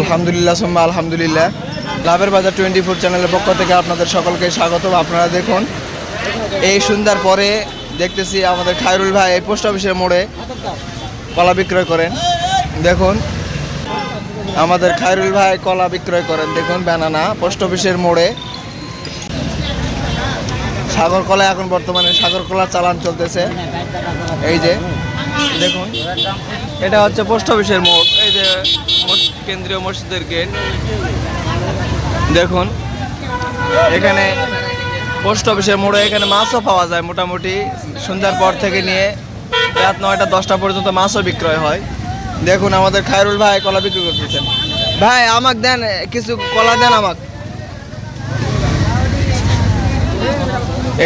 আলহামদুলিল্লাহ। সুম্মা আলহামদুলিল্লাহ। লাভের বাজার টোয়েন্টি ফোর চ্যানেলের পক্ষ থেকে আপনাদের সকলকে স্বাগত আপনারা দেখুন, এই সন্ধ্যার পরে দেখতেছি আমাদের খায়রুল ভাই এই পোস্ট অফিসের মোড়ে কলা বিক্রয় করেন। দেখুন, আমাদের খায়রুল ভাই কলা বিক্রয় করেন। দেখুন ব্যানানা পোস্ট অফিসের মোড়ে। সাগর কলা এখন বর্তমানে সাগর কলার চালান চলতেছে। এই যে, দেখুন, এটা হচ্ছে পোস্ট অফিসের মোড়। এই যে কেন্দ্রীয় মসজিদের গেট। দেখুন, এখানে পোস্ট অফিসের মোড়ে এখানে মাছও পাওয়া যায় মোটামুটি। সন্ধ্যার পর থেকে নিয়ে রাত নয়টা, দশটা পর্যন্ত মাছও বিক্রয় হয়। দেখুন, আমাদের খায়রুল ভাই কলা বিক্রি করতেছেন। ভাই, আমাকে দেন, কিছু কলা দেন আমাকে।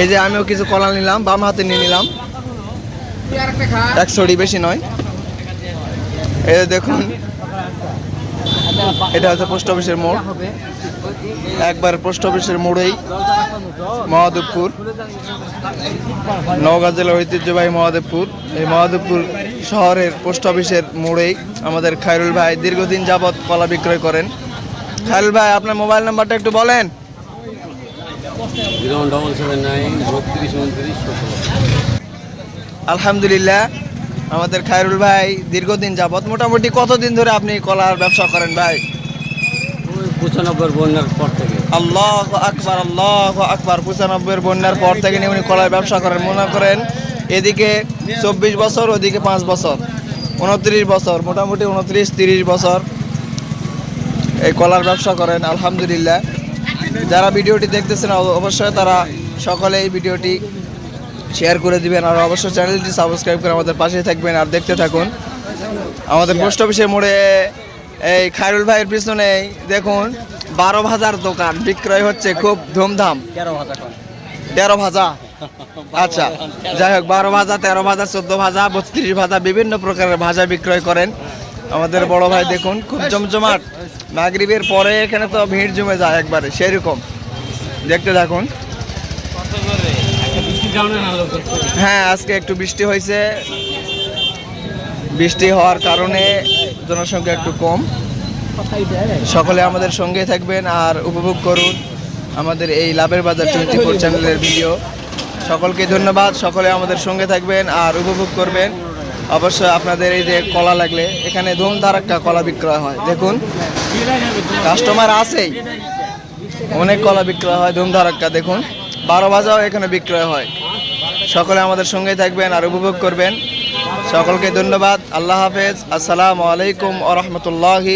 এই যে আমিও কিছু কলা নিলাম, বাম হাতে নিয়ে নিলাম। একশোটি বেশি নয়। এই দেখুন এটা হচ্ছে পোস্ট অফিসের মোড়। একবার পোস্ট অফিসের মোড়েই মহাদেবপুর। নওগাঁ জেলার ঐতিহ্যবাহী মহাদেবপুর। এই মহাদেবপুর শহরের পোস্ট অফিসের মোড়েই আমাদের খায়রুল ভাই দীর্ঘদিন যাবৎ কলা বিক্রয় করেন। খায়রুল ভাই আপনার মোবাইল নাম্বারটা একটু বলেন। আলহামদুলিল্লাহ। আমাদের খায়রুল ভাই দীর্ঘদিন যাবৎ মোটামুটি কতদিন ধরে আপনি কলার ব্যবসা করেন ভাই? পঁচানব্বই বন্যার পর থেকে। আল্লাহ আকবার আল্লাহ আকবার। পঁচানব্বইয়ের বন্যার পর থেকে উনি কলার ব্যবসা করেন। মনে করেন এদিকে চব্বিশ বছর ওদিকে পাঁচ বছর উনত্রিশ বছর মোটামুটি উনত্রিশ তিরিশ বছর এই কলার ব্যবসা করেন আলহামদুলিল্লাহ। যারা ভিডিওটি দেখতেছেন অবশ্যই তারা সকলে এই ভিডিওটি শেয়ার করে দিবেন আর অবশ্যই চ্যানেলটি সাবস্ক্রাইব করে আমাদের পাশে থাকবেন আর দেখতে থাকুন। আমাদের পোস্ট অফিসের মোড়ে এই খায়রুল ভাইয়ের পিছনে দেখুন বারো ভাজার দোকান বিক্রয় হচ্ছে খুব ধুমধাম। তেরো ভাজা? আচ্ছা যাই হোক বারো ভাজা তেরো ভাজা চোদ্দ ভাজা বত্রিশ ভাজা বিভিন্ন প্রকারের ভাজা বিক্রয় করেন। আমাদের বড় ভাই দেখুন খুব জমজমাট। মাগরিবের পরে এখানে তো ভিড় জমে যায় একবারে সেরকম। দেখতে থাকুন। হ্যাঁ আজকে একটু বৃষ্টি হয়েছে। বৃষ্টি হওয়ার কারণে জনসংখ্যা একটু কম। সকলে আমাদের সঙ্গে থাকবেন আর উপভোগ করুন আমাদের এই লাভের বাজার টোয়েন্টি ফোর চ্যানেলের ভিডিও। সকলকে ধন্যবাদ, সকলে আমাদের সঙ্গে থাকবেন আর উপভোগ করবেন। অবশ্যই আপনাদের এই যে কলা লাগলে, এখানে ধুম ধারাক্কা কলা বিক্রয় হয়। দেখুন, কাস্টমার আছেই। অনেক কলা বিক্রয় হয় ধুম ধারাক্কা দেখুন। বারো বাজাও এখানে বিক্রয় হয়। সকলে আমাদের সঙ্গে থাকবেন আর উপভোগ করবেন। সকলকে ধন্যবাদ। আল্লাহ হাফেজ। আসসালামু আলাইকুম আ রহমতুল্লাহি